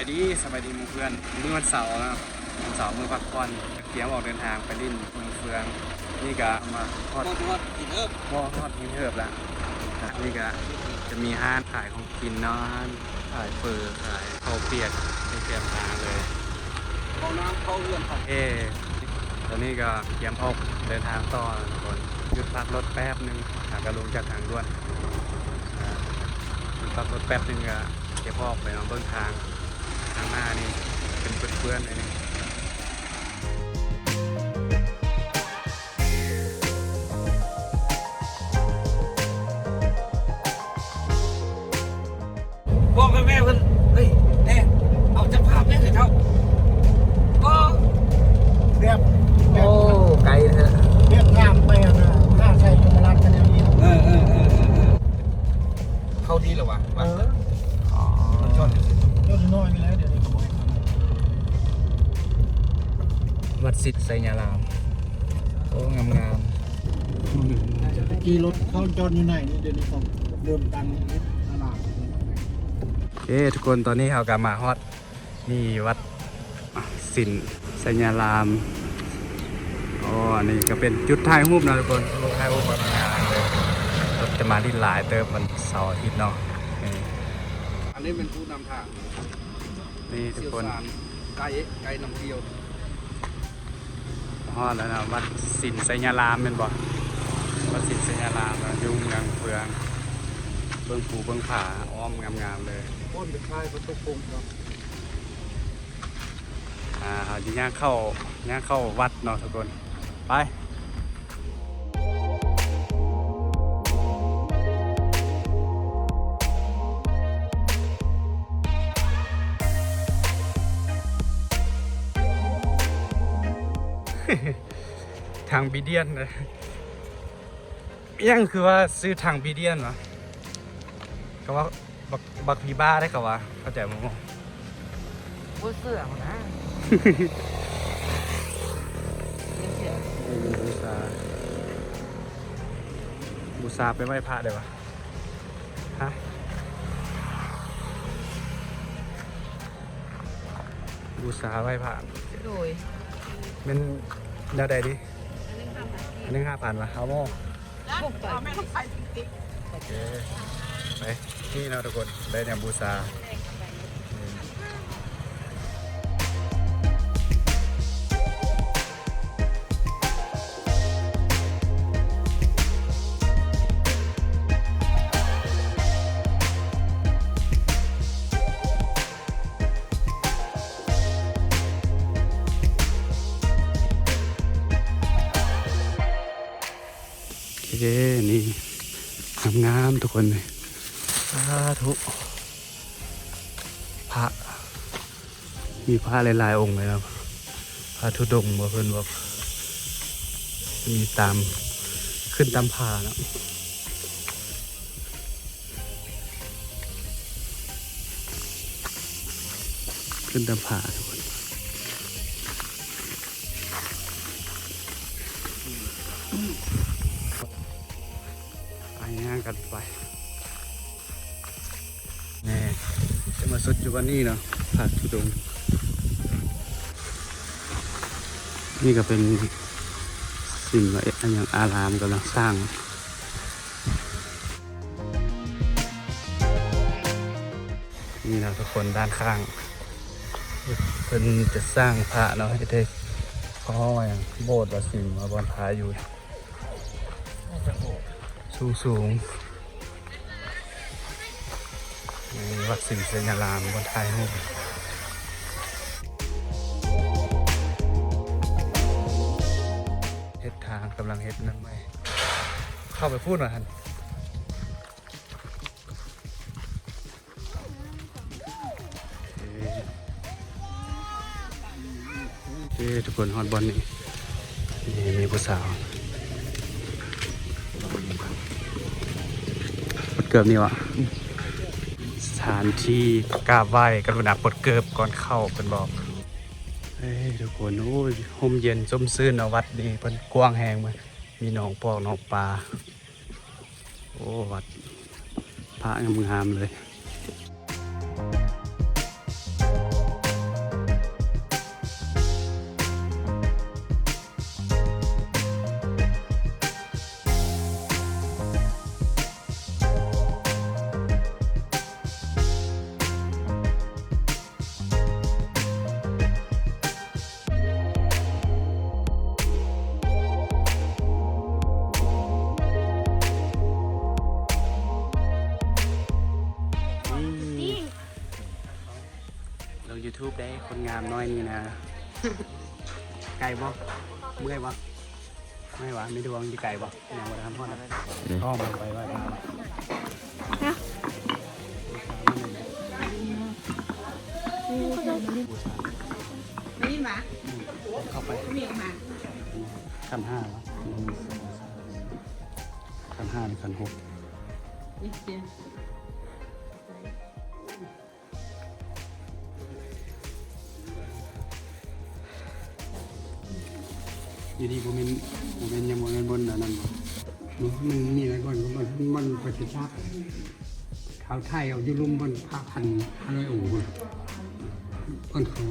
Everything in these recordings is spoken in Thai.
ายดีสบายดีหมู่เพื่อนมื้อวันเสาร์นะครับวันเสาร์มื้อพักผ่อนเตรียมออกเดินทางไปลิ้นเมืองเฟืองนี่ก็มาทอดทอดทอดกินเอิบหม้อทอดหินเหิบละนี่ก็จะมีห้านขายของกินเนาะห้านขายเฟอร์ขายข้าวเปียกที่เตรียมทางเลยเข้าน้ำเข้าเรือนครับเอ้ตอนนี้ก็เตรียมออกเดินทางต่อทุกคนหยุดพักรถแป๊บหนึงหากระลงจากทางด่วนอ่าหยุดพักรถแป๊บหนึงก็เก็บออกไปเน้องเบื้องทางทางหน้านี่ เป็นเพื่อนๆเลยี้รถเขาจอดอยู่ไหนนี่เดี๋ยวนี้ผมเริ่มดังในตลาดโอเคทุกคนตอนนี้เรากลับมาฮอดนี่วัดสินไสยารามอ๋อนี่ก็เป็นจุดถ่ายรูปนะทุกคนรูปถ่ายรูปแบบงานเลยรถจะมาที่หลายเติมวันเสาร์อาทิตย์เนาะอันนี้เป็นผู้นำทางนี่ทุกคนไกด์ไกด์นำเที่ยวฮอดแล้วนะวัดสินไสยารามเป็นบ่ วัดสินไสยารามนะอยุ่เมืองเฟืองเบื้องภูเบื้องผาอ้อมงามๆเลยพ้นไปค่ายพระตุกพงครับอ่าเอาจะย่างเข้าย่างเข้าวัดเนาะทุกคนไปทางบีเดียน เอี้ยงคือว่าซื้อทางบีเดียนเหรอเขาว่าบักบักพีบ้าได้เขาว่าเข้าใจมั้งกูเสื่อมนะบูชาบูชาไปไหว้พระเดี๋ยวะฮะบูชาไหว้พระโดยเป็นดาวใดดินึ่งผ่านนึ่งห้าพันวะเอาบ่ ไปนี่เนาะทุกคนได้เนี่ยบูซา เคนี่งามๆทุกคนเลยสาธุพระ มีพระหลายๆองค์เลยครับ พระธุดงค์บ่เพิ่นบอกมีตามขึ้นตามผาเนาะขึ้นตามผาทุกคน กันไปแน่จะมาสุดอยู่วันนี้เนาะผาธุดงค์นี่ก็เป็นสิ่งว่าอันอย่างอารามกำลังสร้างนี่นะทุกคนด้านข้างเพิ่นจะสร้างพระเนาะให้ได้เพราะว่าอย่างโบสถ์วัดสิงห์มาบอนพระอยู่ สูงสูงวัดสิงห์เสนารามบนไทยรูปเฮ็ดทางกำลังเฮ็ดนั่นไหมเข้าไปพูดหน่อยฮันโอเคทุกคนฮอตบอลนี่ นี่มีผู้สาว เกือบนี่วะสถานที่กราบไหว้กรุณาปลดเกือบก่อนเข้าเป็นบอกเฮ้ยทุกคนโอ้ยห่มเย็นส้มซื่นเอาวัดนี่เพิ่นกว้างแหงมามีหนองปอกหนองปลาโอ้วัดพระงามๆเลย นี่ลง YouTube ได้คนงามน้อยนี่นะ ไก่บ่เมื่อยบ่ไม่วะไม่ดวงอยู่ไก่บ่ยังบ่ได้ทำพ่อนะพ่อมาไปไว้บ้านเข้าไปขันห้าวะขันห้าหรือขันหก อยู่ผมเป็นผมเป็นยังโมเมนบนอันนั้นบ่มันนี่อะไรก่อนมันมันประชาชาติเขาไทยเอาอยู่ลุ่มบนพระพันพระร้อ้โหบนเขา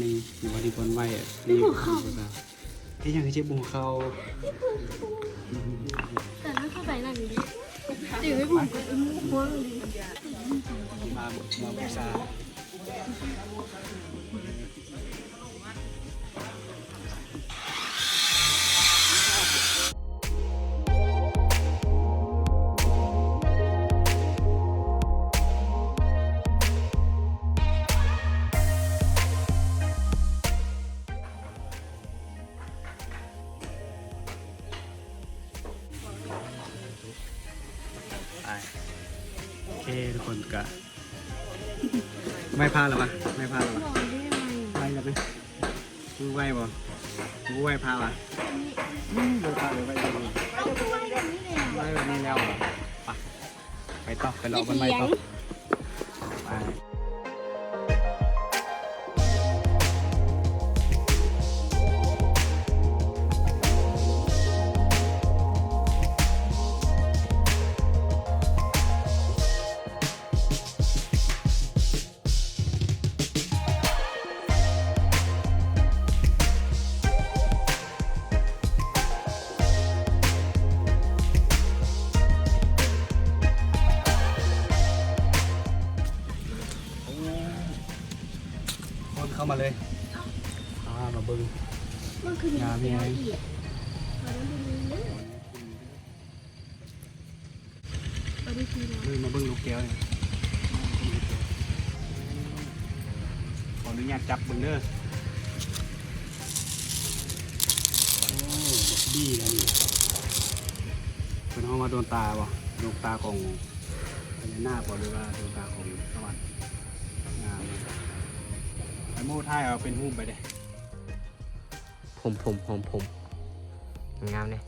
นอีกวันหนึงอยู่วันที่บนไว้อะนี่บุเขาที่ยังคือเจ็บบุเขาแต่ไม่เข้าไปนั่นดิถือไม่ผมก็อุ้มหัวเลยมามาบูชา พลาดหรอปะไม่พลาดหรอปะบอกได้ยังไงไปแล้วไหมมึงไหวบ่มึงไหวพาปะมึงพาหรือไปแบบนี้เอาตัวไว้แบบนี้เลยไหวแบบนี้แล้วเหรอไปไปต่อไปรอมันไม่ต่อ มันคือมีงามยังไงละเอียดมันต้องดูเนื้อเอาดีทีนะเบิ้งมาเบิ้งลูกแก้วเนี่ยขออนุญาตจับเบิ้งเด้อโอ้ดีนะนี่เป็นห้องมาโดนตาบ่ดวงตาของพญานาคบ่หรือว่าดวงตาของสวรรค์งามไอ้โม่ท่ายเอาเป็นหุ้มไปเด้ ผมผมผมผมงามเนี่ย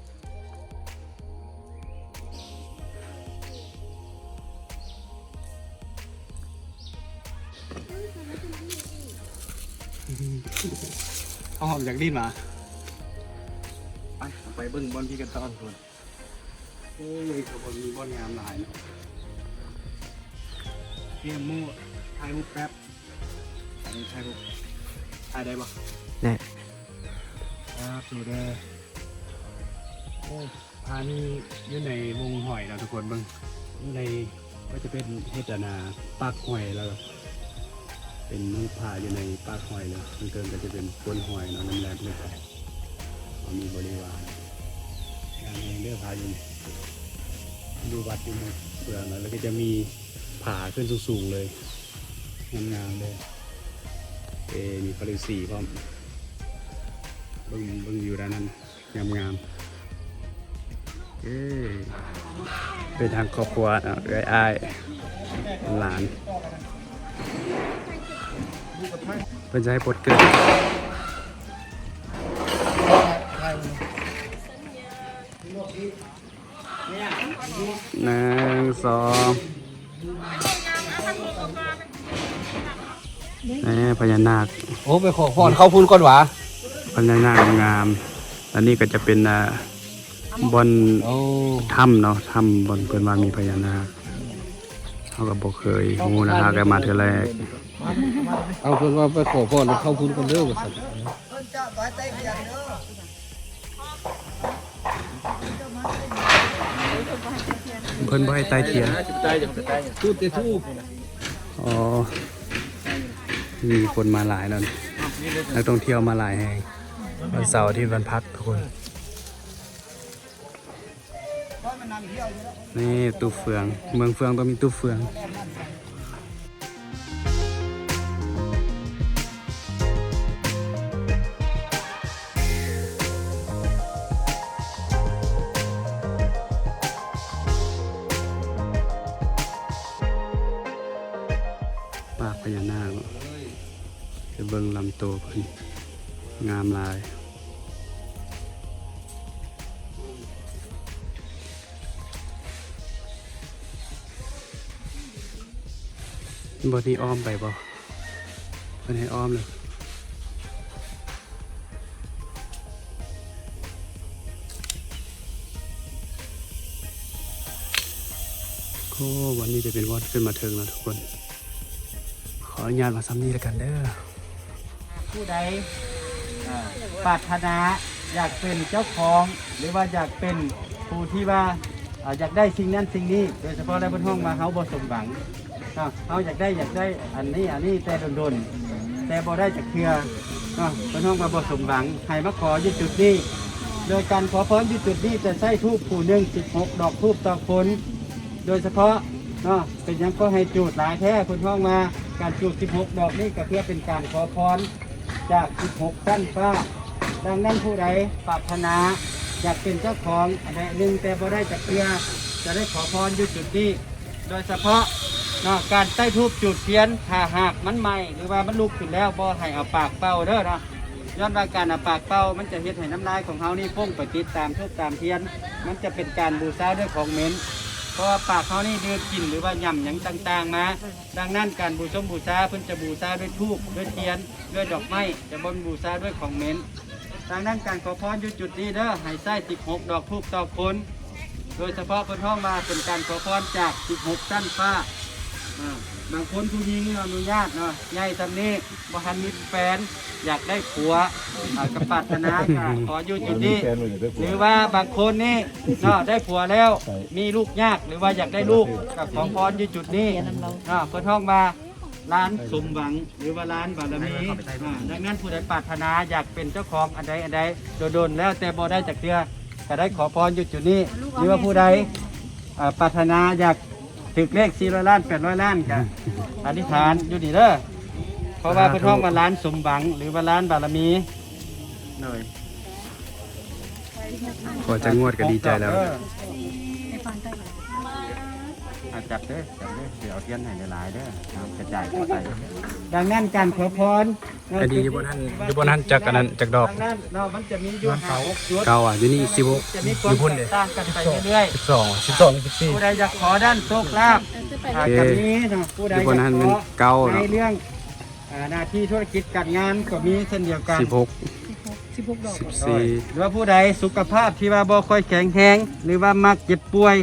เอาหอมจากดินมา ไปเอาไปเบิ้งบอลพี่กันตอนคนโอ้ยขบวนมีบอลงามหลายเนาะเพียงมู่ถ่ายรูปแป๊บอันนี้ถ่ายรูปถ่ายได้ปะได้ ครับดูเด้อโอ้พานี่อยู่ในวงหอยเราะทุกคนเบิ้งในก็จะเป็นเฮดนาปากหอยแล้ว เป็นมือผ่าอยู่ในปากหอยเลยข้างเกินก็จะเป็นก้นหอยเนาะน้ำแร่ไม่ไปเอามีบริวารงานเองเลือกพาอยู่ดูวัดอยู่ในเปลือกแล้วก็จะมีผาขึ้นสูงๆเลยงามๆเลย เอมีฟาริสีพร้อม บิ่งบิ่งอยู่ด้านนั้นงามงามเอ้เป็นทางครอบครัวเนาะเอ้ยอ้ายหลานเป็นจะให้ปลดเกิดหนึ่งสองนี่พญานาค โอ้ ไปขอพรเข้าพุ่นก่อนหวะ พญานาคงามอันนี้ก็จะเป็นอ่าบอนโอ้ถ้ำเนาะถ้ำบอนเพื่อนว่ามีพญานาคเขาก็บอกเคยงูนะฮะแกมาเท่าแรกเอาเพิ่นว่าไปขอพรเข้าพุ้นกันเด้อว่าซั่นเพิ่นบ่ให้ตายเทียนทูบเตทูบอ๋อมีคนมาหลายแล้วนี่นักท่องเที่ยวมาหลายแห่ง วันเสาร์ที่วันพักทุกคน นี่ตู้เฟือง เมืองเฟืองต้องมีตู้เฟืองปากพญานาคเนาะเบิ่งลำตัวเพิ่นงามลาย บนนี้อ้อมไปบ่เพิ่นให้อ้อมเลยโอ้วันนี้จะเป็นวันขึ้นมาเทิงแล้วทุกคน ขออนุญาตมาซ้ำนี้แล้วกันเด้อผู้ใดปรารถนาอยากเป็นเจ้าของหรือว่าอยากเป็นผู้ที่ว่าอ่าอยากได้สิ่งนั้นสิ่งนี้ โดยเฉพาะในบนห้องมาเฮาบ่สมหวัง เนาะเฮาอยากได้อยากได้อันนี้อันนี้แต่โดนๆแต่บ่ได้จากเครือเนาะบนห้องมาบ่สมหวังให้มาขออยู่จุดนี้ โดยการขอพรอยู่จุดนี้จะใช้ทูบผู้หนึ่ง16ดอกทูบต่อคนโดยเฉพาะเนาะเป็นหยังก็ให้จูดหลายแท้คนห้องมาการจูด16 ดอกนี่ก็เพื่อเป็นการขอพรจาก 16ขั้นฟ้า ดังนั้นผู้ใดปรารถนาอยากเป็นเจ้าของอันใดหนึ่งแต่บ่ได้จากเพียจะได้ขอพรอยู่จุดนี้ โดยเฉพาะ เนาะการใต้ทูบจุดเทียนถ้าหากมันใหม่หรือว่ามันลุกขึ้นแล้วบ่ให้เอาปากเป่าเด้อเนาะย้อนว่าการเอาปากเป่ามันจะเฮ็ดให้น้ำลายของเฮานี่พุ่งไปติดตามทูบตามเทียน มันจะเป็นการบูชาด้วยของเหม็นเพราะว่าปากเขานี่ดืดกลิ่นหรือว่าย่ำหยังต่างๆมาดังนั้นการบูชมบูชาเพิ่นจะบูชาด้วยทูบด้วยเทียน ด้วยดอกไม้จะบนบูชาด้วยของเหม็นดังนั้นการขอพรอยู่จุดนี้เด้อให้ใส่16ดอกทูบต่อคน โดยเฉพาะเพิ่นห้องมาเป็นการขอพรจาก16สั้นฟ้า บางคนผู้หญิงอนุญาตเนาะใหญ่ทำนี้บ่ทันมีแฟนอยากได้ผัวอ่ากระปรารถนาค่ะขออยู่จุดนี้หรือว่าบางคนนี่เนาะได้ผัวแล้วมีลูกยากหรือว่าอยากได้ลูกกับของพรอยู่จุดนี้เนาะเพิ่นห้องมาร้านสมหวังหรือว่าร้านบารมีอ่าดังนั้นผู้ใดปรารถนาอยากเป็นเจ้าของอันใดอันใดโดนๆแล้วแต่บ่ได้จากเทือก็ได้ขอพรอยู่จุดนี้หรือว่าผู้ใดอ่าปรารถนาอยาก ถึกเลข400ล้าน800ล้านก็อธิษฐานอยู่นี่เด้อเพราะว่าเพิ่นห้องมาร้านสมหวังหรือว่าร้านบารมีหน่อยขอจะงวดก็ดีใจแล้วอะจับเด้อจับเด้อเดี๋ยวเอาเทียนให้หลายๆเด้อเอากระจายเข้าไป ดังนั้นการขอพรอันนี้อยู่บนหันอยู่บนหันจากอันนั้นจากดอก ดังนั้นเรามันจะมีอยู่หาหกจุดเก่าอะอยู่นี่สิบหกจะมีคอวามยู่พุ่นแตเด้กต่างกันไปเรื่อยสิบสองสิบสองสิบสี่ๆผู้ใดอยากขอด้านโชคลาภจะไปอ่ากับนี้เนาะผู้ใดอยู่บนอยาหักนขเป็นอเก่าในเนาะ เรื่องอ่าหน้าที่ธุรกิจการงานก็มีเช่นเดียวกัน สิบหกสิบหกดอกสิบสี่ หรือว่าผู้ใดสุขภาพที่ว่าบ่ค่อยแข็งแรงหรือว่ามักเจ็บป่วย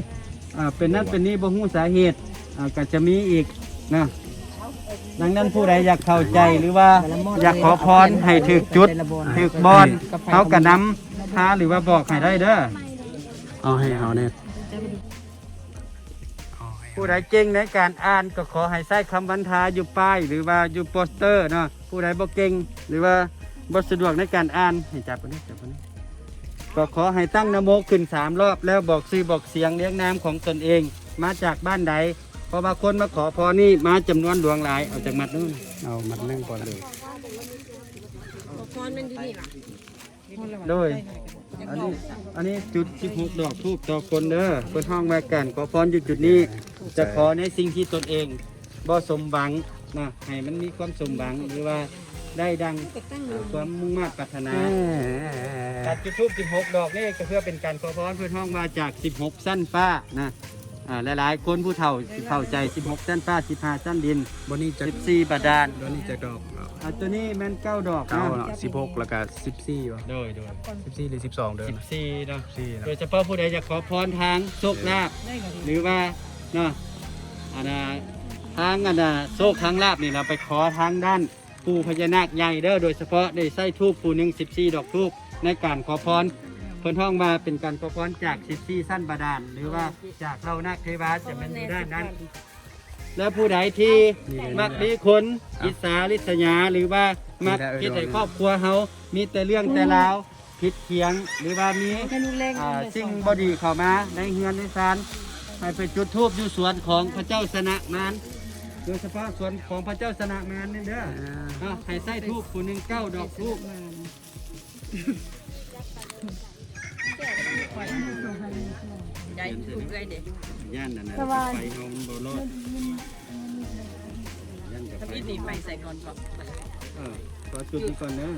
อ่าเป็นนั่นเป็นนี่บ่ฮู้สาเหตุอ่าก็จะมีอีกนะ ดังนั้นผู้ใดอยากเข้าใจหรือว่าอยากขอพรให้ถึกจุดถึกบอลเขากระนำท้าหรือว่าบอกให้ได้เด้อเอาให้เอาเนี่ยเอาให้เอาผู้ใดเก่งในการอ่านก็ขอให้ใส่คำบรรทาอยู่ป้ายหรือว่าอยู่โปสเตอร์เนาะผู้ใดบ่เก่งหรือว่าบ่สะดวกในการอ่านให้จับคนนี้จับคนนี้ก็ขอให้ตั้งนโมขึ้นสามรอบแล้วบอกชื่อบอกเสียงเลี้ยงน้ำของตนเอง มาจากบ้านใดเพราะบางคนมาขอพรนี่มาจำนวนหลวงหลายเอาจากมัดนู่นเอามัดหนึ่งก่อนเลย พรเป็นดีนี่ล่ะโดย อันนี้อันนี้จุด16ดอกทูบต่อคนเด้อเพื่อห้องแม่กันขอพรอยู่จุดนี้ จะขอในสิ่งที่ตนเองบ่สมหวังนะให้มันมีความสมหวังหรือว่าได้ดังก็ตั้งเอ่อความมุ่งมั่นปรารถนาการจุดทูบ16 ดอกนี่ก็เพื่อเป็นการขอพรเพื่อห้องมาจาก 16 สั้นฟ้านะ อ่าหลายๆคนผู้เฒ่าสิเข้าใจ 16สั้นฟ้า 15สั้นดิน บนนี้จะ14 บาดาลบนนี้จะดอกอ่าตัวนี้แม่นเก้าดอกเก้านะเนาะสิบหกแล้วก็สิบสี่วะโดยโดยสิบสี่หรือสิบสองเดิมนะ14เนาะสิบสี่นะ โดยเฉพาะผู้ใดอยากขอพรทางโชคลาภหรือว่าเนาะอาณาททางอันน่ะโซ่ครั้งลาบนี่เราไปขอทางด้านปูพญานาคใหญ่เด้อโดยเฉพาะได้ใส่ทูบปูหนึ่งสิบสี่ดอกทูบในการขอพร เพิ่นห้องมาเป็นการขอพรจากสิบสี่สั้นบาดาลหรือว่าจากเรานาคเทวาจะเป็นอยู่ด้านนั้น และผู้ใดที่มักมีคนอิสาลิษยาหรือว่ามักคิดให้ครอบครัวเฮามีแต่เรื่องแต่ราวผิดเถียงหรือว่ามีอ่าสิ่งบดีเข้ามาในเฮือนในศาลให้ไปจุดธูปอยู่สวนของพระเจ้าสนะมารโดยเฉพาะสวนของพระเจ้าสนะมารนี่เด้ออ่าให้ใส่ธูปผู้หนึ่งเก้าดอกธูป ใจถูกเลยเด็กย่านนั่นน่ะไฟเฮามันบ่รอดย่านกับถ้าไฟพี่ตีไฟใส่ก่อนก่อนเออขอจุดนี้ก่อนเด้อ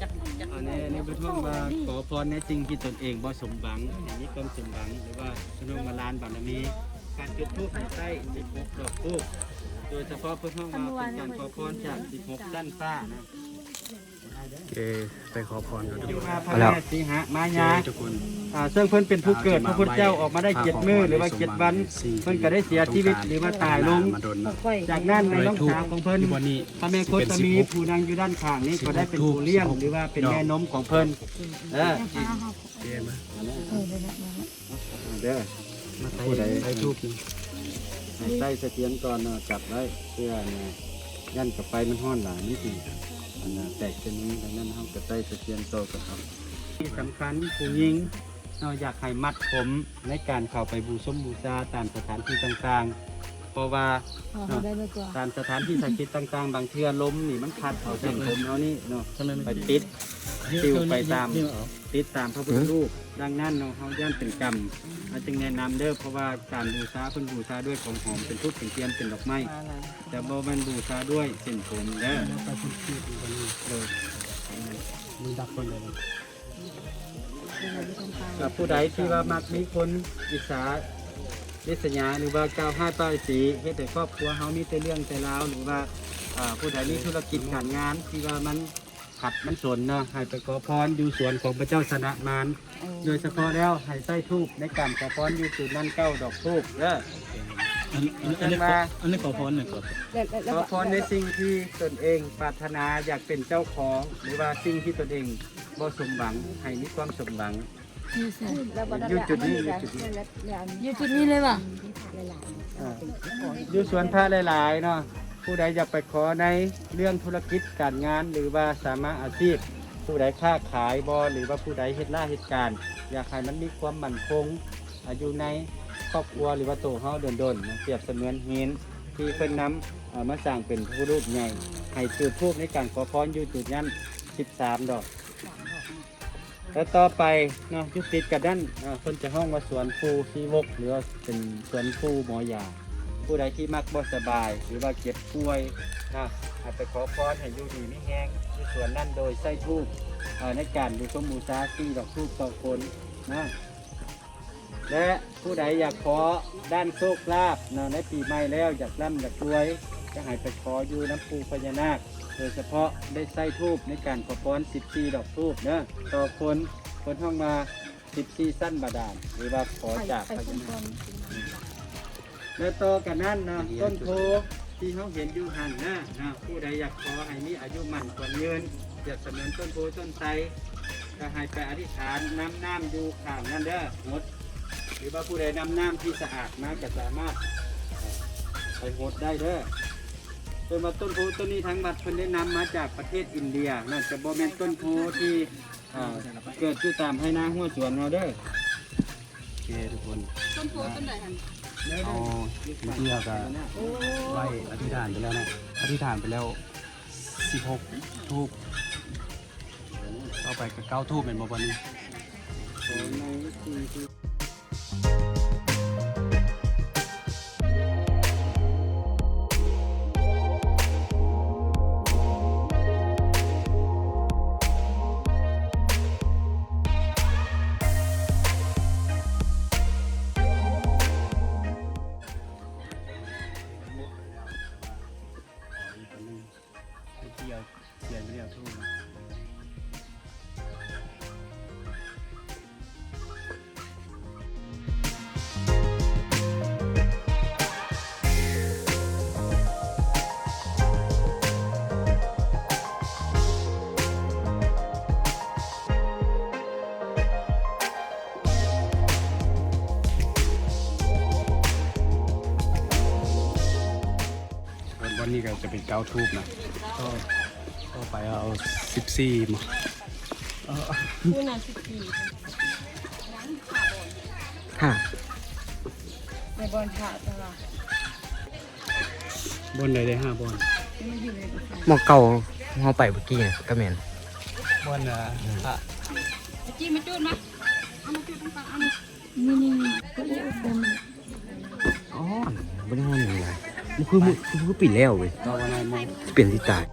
จับจับอันนี้ในพระท่องว่าขอพรในสิ่งที่ตนเองบ่สมหวังอย่างนี้ความสมหวังหรือว่าพระท่องมาลานบารมีการจุดธูปใต้16ดอกธูปโดยเฉพาะพระท่องมาเป็นการขอพรจาก16ด้านฟ้านะโอ เคไปขอพรกันอยู่มาพระเอาแล้วแม่สีหะมาโอเคญาทุกคนอ่าซึ่งเพิ่นเป็นผู้เกิดพระพุทธเจ้าออกมาได้เจ็ดมื้อหรือว่าเจ็ดวัน เพิ่นก็ได้เสียชีวิตหรือว่าตายลงมาโดนเนาะจากนั้นในน้องสาวของเพิ่นวันนี้พระแม่โคตมีผู้นางอยู่ด้านข้างนี้ก็ได้เป็นผู้เลี้ยงหรือว่าเป็นแม่นมของเพิ่นเออเกมมาเด้อมาไต่ผู้ใดไต่ทูบนี่ให้ใส่เสถียรก่อนเนาะจับไว้เพื่อเนี่ยยันกับไปมันห้อนหลายนี่สิ อันน่ะแตกเป็นนี้ดังนั้นเฮาก็ใส่เสถียรโตกันครับ ที่สำคัญผู้หญิงเนาะอยากให้มัดผมในการเข้าไปบูชมบูชาตามสถานที่ต่างๆ เพราะว่าเนาะตามสถานที่ศักดิ์สิทธิ์ต่างๆ บางเทื่อลมนี่มันพัดเอาเส้นผมเฮานี่เนาะไปติด ติวไปตามติดตามพระพุทธรูปดังนั้นเนาะเฮาย่านเป็นกรรมอาจึงแนะนำเด้อเพราะว่าการบูชาเพิ่นบูชาด้วยของหอมเป็นทุกเป็นเทียนเป็นดอกไม้แต่บ่แม่นบูชาด้วยเส้นผมเด้อไปทุบที่วันนี้เออมึงดักคนเลยกับผู้ใดที่ว่ามักมีคนอิสาลิษยาหรือว่ากล่าวห้าป้ายสีเฮ็ดให้ครอบครัวเฮามีแต่เรื่องแต่ราวหรือว่าอ่าผู้ใดมีธุรกิจการงานที่ว่ามัน ขัดมันสนเนาะให้ไปขอพรอยู่สวนของพระเจ้าสนะมารโดยเฉพาะแล้วให้ใส่ทูบในการขอพรอยู่จุดนั้นเก้าดอกทูบเด้ออันนี้อันนี้ขออันนี้ขอพรหน่อยครับขอพรในสิ่งที่ตนเองปรารถนาอยากเป็นเจ้าของหรือว่าสิ่งที่ตนเองบ่สมหวังให้มีความสมหวังอยู่จุดนี้อยู่จุดนี้อยู่จุดนี้เลยป่ะอ่าอยู่สวนพระหลายๆเนาะ ผู้ใดอยากไปขอในเรื่องธุรกิจการงาน หรือว่าสามารถอาชีพ ผู้ใดค้าขายบ่หรือว่าผู้ใดเฮ็ดล่าเหตุการณ์อยากให้มันมีความมั่นคงอายุในครอบครัวหรือว่าโตเฮาโดนๆนเปรียบเสมือนหินที่เพิ่นนำเอ่อมาสร้างเป็นพระรูปใหญ่ให้จุดธูปในการขอพรอยู่จุดนั้น 13 ดอก แล้วต่อไปเนาะยุติดกับด้านเพิ่นจะห้องว่าสวนภูชีวก หรือว่าเป็นสวนภูหมอยา ผู้ใดที่มักบ่สบาย หรือว่าเจ็บป่วยนะอาจไปขอพรให้อยู่ดีไม่แห้งที่สวนนั่นโดยใส่ทูบในการดูชมบูชาที่ดอกทูบต่อคนนะและผู้ใดอยากขอด้านโชคลาภนะในปีใหม่แล้วอยากร่ำอยากรวยก็ให้ไปขออยู่น้ำปูพญานาค โดยเฉพาะได้ใส่ทูบในการขอพร14 ดอกทูบเนาะต่อคนคนห้องมา 14 สั้นบาดาลหรือว่าขอจากพญานาค แล้วต่อกันนั่นนะต้นโพที่เขาเห็นอยู่หันนะนะผู้ใดอยากขอให้มีอายุมั่นขวัญยืนอยากเสมือนต้นโพต้นไทรก็ให้ไปอธิษฐานน้ำน้ำอยู่ข้างนั่นเด้อหมดหรือว่าผู้ใดนำน้ำที่สะอาดมาก็สามารถไปหดได้เด้อเป็นว่าต้นโพต้นนี้ทั้งบัดเพิ่นได้นำมาจากประเทศอินเดียน่าจะบ่แม่นต้นโพที่อ่าเกิดขึ้นตามให้หน้าหัวสวนเราเด้อโอเคทุกคนต้นโพต้นไหนหัน เอาที่เที่ยวกับไหวอธิษฐานไปแล้วนะอธิษฐานไปแล้ว 16 ทูบต่อไปก็เก้าทูบเป็นบ่วันนี้ จะเป็นเก้าทูบนะก็ก็ไปเอาสิบสี่มาผู้นั้นสิบสี่ห้าในบอลถาตลาดบนใดได้ห้าบนมันอยู่ในกระถางหมอเก่าเฮาไปเมื่อกี้น่ะก็แม่นบนอะอะจี้มาจุดมาเอามาจุดตรงกลางเอามานี่นี่นี่ก็เอียบเป็นอ๋อบ่ได้ฮ้อนนี่ล่ะ มันคือมันคือคือปิดแล้วเว้ยก็วันไหนมองเปลี่ยนที่ตาย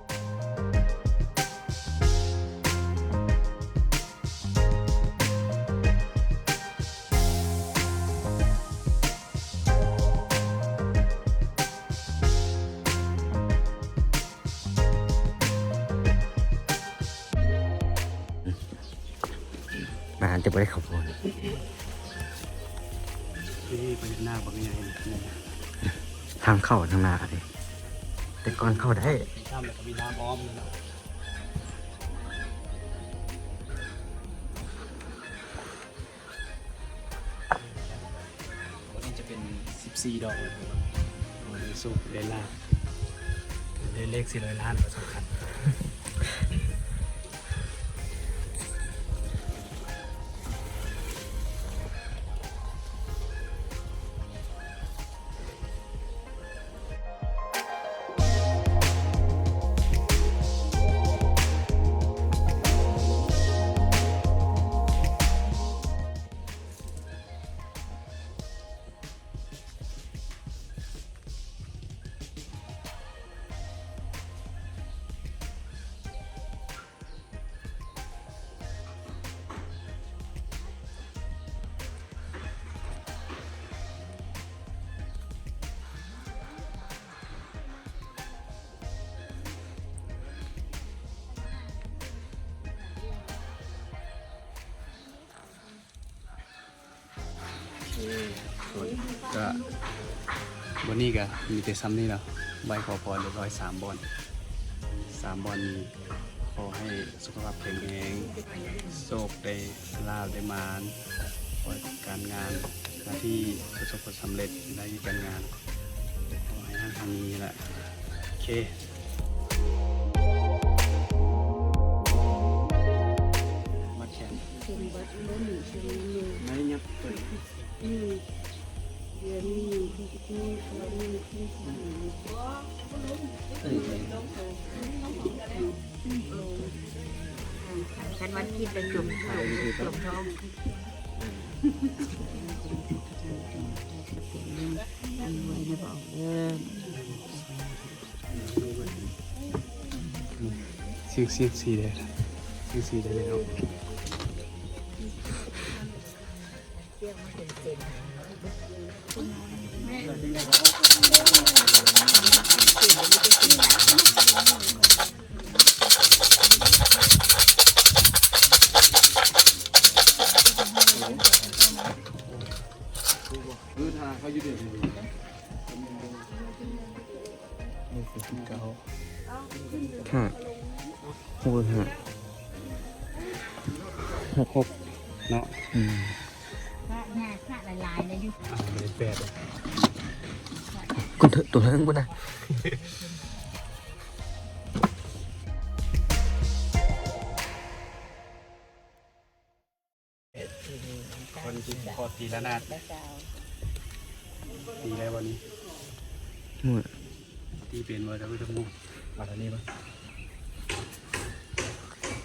หน้าเลยแต่ก่อนเข้าได้น้ำแล้วก็มีน้ำอ้อมเลยเนาะวันนี้จะเป็นสิบสี่ดอกโอ้สุกเลนล่าเลเลขสี่ร้อยล้านก็สำคัญ ก็วันนี้ก็มีแต่ซ้ำนี่เนาะใบขอพรเรียบร้อยสามบอลสามบอลนี้ขอให้สุขภาพแข็งแรงโชคได้ลาบได้มานขอการงานหน้าที่ประสบผลสำเร็จในการงานขอให้ท่านทำนี้แหละโอเค เสียงเสียงสีเลยเสียงสีได้เลย คุณเถอะตัวเฮิงบ่นะคนที่พอตีละนาดตีได้วันนี้มั่วตีเปลี่ยนว่าจะไม่ต้องมุ่งมาทางนี้ปะ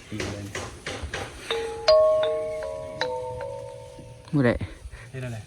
ตีเลยมั่วได้นี่นั่นแหละ